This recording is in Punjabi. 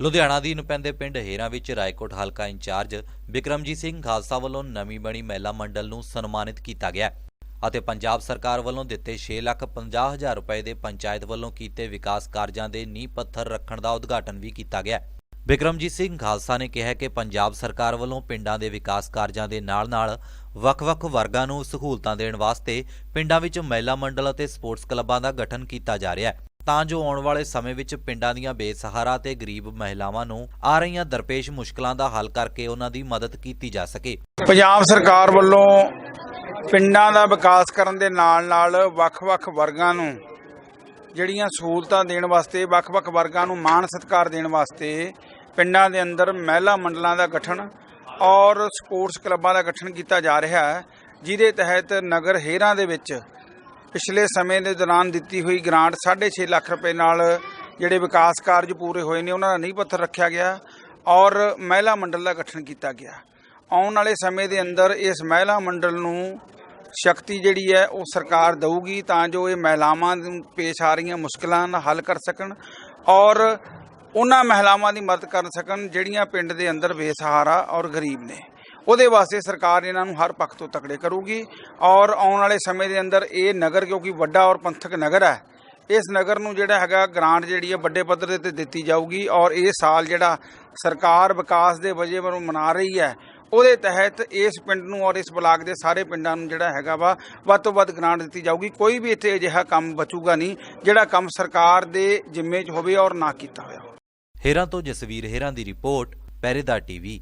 ਲੁਧਿਆਣਾ ਅਧੀਨ ਪੈਂਦੇ ਪਿੰਡ ਹੇਰਾ ਵਿੱਚ ਰਾਏਕੋਟ ਹਲਕਾ ਇੰਚਾਰਜ ਬਿਕਰਮਜੀਤ ਸਿੰਘ ਖਾਲਸਾ ਵੱਲੋਂ ਨਵੀਂ ਬਣੀ ਮਹਿਲਾ ਮੰਡਲ ਨੂੰ ਸਨਮਾਨਿਤ ਕੀਤਾ ਗਿਆ ਅਤੇ ਪੰਜਾਬ ਸਰਕਾਰ ਵੱਲੋਂ ਦਿੱਤੇ 6 ਲੱਖ 50 ਹਜ਼ਾਰ ਰੁਪਏ ਦੇ ਪੰਚਾਇਤ ਵੱਲੋਂ ਕੀਤੇ ਵਿਕਾਸ ਕਾਰਜਾਂ ਦੇ ਨੀਂਹ ਪੱਥਰ ਰੱਖਣ ਦਾ ਉਦਘਾਟਨ ਵੀ ਕੀਤਾ ਗਿਆ। ਬਿਕਰਮਜੀਤ ਸਿੰਘ ਖਾਲਸਾ ਨੇ ਕਿਹਾ ਕਿ ਪੰਜਾਬ ਸਰਕਾਰ ਵੱਲੋਂ ਪਿੰਡਾਂ ਦੇ ਵਿਕਾਸ ਕਾਰਜਾਂ ਦੇ ਨਾਲ-ਨਾਲ ਵੱਖ-ਵੱਖ ਵਰਗਾਂ ਨੂੰ ਸਹੂਲਤਾਂ ਦੇਣ ਵਾਸਤੇ ਪਿੰਡਾਂ ਵਿੱਚ ਮਹਿਲਾ ਮੰਡਲ ਅਤੇ ਸਪੋਰਟਸ ਕਲੱਬਾਂ ਦਾ ਗਠਨ ਕੀਤਾ ਜਾ ਰਿਹਾ ਹੈ। ਤਾਂ ਜੋ ਆਉਣ ਵਾਲੇ ਸਮੇਂ ਵਿੱਚ ਪਿੰਡਾਂ ਦੀਆਂ ਬੇਸਹਾਰਾ ਤੇ ਗਰੀਬ ਮਹਿਲਾਵਾਂ ਨੂੰ ਆ ਰਹੀਆਂ ਦਰਪੇਸ਼ ਮੁਸ਼ਕਲਾਂ ਦਾ ਹੱਲ ਕਰਕੇ ਉਹਨਾਂ ਦੀ ਮਦਦ ਕੀਤੀ ਜਾ ਸਕੇ। ਪੰਜਾਬ ਸਰਕਾਰ ਵੱਲੋਂ ਪਿੰਡਾਂ ਦਾ ਵਿਕਾਸ ਕਰਨ ਦੇ ਨਾਲ-ਨਾਲ ਵੱਖ-ਵੱਖ ਵਰਗਾਂ ਨੂੰ ਜਿਹੜੀਆਂ ਸਹੂਲਤਾਂ ਦੇਣ ਵਾਸਤੇ, ਵੱਖ-ਵੱਖ ਵਰਗਾਂ ਨੂੰ ਮਾਣ ਸਤਿਕਾਰ ਦੇਣ ਵਾਸਤੇ ਪਿੰਡਾਂ ਦੇ ਅੰਦਰ ਮਹਿਲਾ ਮੰਡਲਾਂ ਦਾ ਗਠਨ ਔਰ ਸਪੋਰਟਸ ਕਲੱਬਾਂ ਦਾ ਗਠਨ ਕੀਤਾ ਜਾ ਰਿਹਾ ਹੈ, ਜਿਹਦੇ ਤਹਿਤ ਨਗਰ ਹੇਰਾਂ ਦੇ ਵਿੱਚ ਪਿਛਲੇ ਸਮੇਂ ਦੇ ਦੌਰਾਨ ਦਿੱਤੀ ਹੋਈ ਗ੍ਰਾਂਟ 6.5 ਲੱਖ ਰੁਪਏ ਨਾਲ ਜਿਹੜੇ ਵਿਕਾਸ ਕਾਰਜ ਪੂਰੇ ਹੋਏ ਨੇ, ਉਹਨਾਂ ਦਾ ਨੀਂਹ ਪੱਥਰ ਰੱਖਿਆ ਗਿਆ ਔਰ ਮਹਿਲਾ ਮੰਡਲ ਦਾ ਗਠਨ ਕੀਤਾ ਗਿਆ। ਆਉਣ ਵਾਲੇ ਸਮੇਂ ਦੇ ਅੰਦਰ ਇਸ ਮਹਿਲਾ ਮੰਡਲ ਨੂੰ ਸ਼ਕਤੀ ਜਿਹੜੀ ਹੈ, ਉਹ ਸਰਕਾਰ ਦੇਊਗੀ ਤਾਂ ਜੋ ਇਹ ਮਹਿਲਾਵਾਂ ਨੂੰ ਪੇਸ਼ ਆ ਰਹੀਆਂ ਮੁਸ਼ਕਲਾਂ ਦਾ ਹੱਲ ਕਰ ਸਕਣ ਔਰ ਉਹਨਾਂ ਮਹਿਲਾਵਾਂ ਦੀ ਮਦਦ ਕਰ ਸਕਣ, ਜਿਹੜੀਆਂ ਪਿੰਡ ਦੇ ਅੰਦਰ ਬੇਸਹਾਰਾ ਔਰ ਗਰੀਬ ਨੇ। ਉਹਦੇ ਵਾਸਤੇ ਸਰਕਾਰ ਇਹਨਾਂ ਨੂੰ ਹਰ ਪੱਖ ਤੋਂ ਤਕੜੇ ਕਰੂਗੀ ਔਰ ਆਉਣ ਵਾਲੇ ਸਮੇਂ ਦੇ ਅੰਦਰ ਇਹ ਨਗਰ ਕਿਉਂਕਿ ਵੱਡਾ ਔਰ ਪੰਥਕ ਨਗਰ ਹੈ, ਇਸ ਨਗਰ ਨੂੰ ਜਿਹੜਾ ਹੈਗਾ ਗ੍ਰਾਂਟ ਜਿਹੜੀ ਹੈ ਵੱਡੇ ਪੱਧਰ ਤੇ ਦਿੱਤੀ ਜਾਊਗੀ ਔਰ ਇਹ ਸਾਲ ਜਿਹੜਾ ਸਰਕਾਰ ਵਿਕਾਸ ਦੇ ਵਜੇ ਵੱਲੋਂ ਮਨਾ ਰਹੀ ਹੈ, ਉਹਦੇ ਤਹਿਤ ਇਸ ਪਿੰਡ ਨੂੰ ਔਰ ਇਸ ਬਲਾਕ ਦੇ ਸਾਰੇ ਪਿੰਡਾਂ ਨੂੰ ਜਿਹੜਾ ਹੈਗਾ ਵਾ ਵੱਧ ਤੋਂ ਵੱਧ ਗ੍ਰਾਂਟ ਦਿੱਤੀ ਜਾਊਗੀ, ਕੋਈ ਵੀ ਇੱਥੇ ਅਜਿਹਾ ਕੰਮ ਬਚੂਗਾ ਨਹੀਂ, ਜਿਹੜਾ ਕੰਮ ਸਰਕਾਰ ਦੇ ਜ਼ਿੰਮੇ 'ਚ ਹੋਵੇ ਔਰ ਨਾ ਕੀਤਾ ਹੋਇਆ ਹੋਵੇ। ਹੇਰਾਂ ਤੋਂ ਜਸਵੀਰ ਹੇਰਾਂ ਦੀ ਰਿਪੋਰਟ ਪਹਿਰੇਦਾਰ ਟੀਵੀ।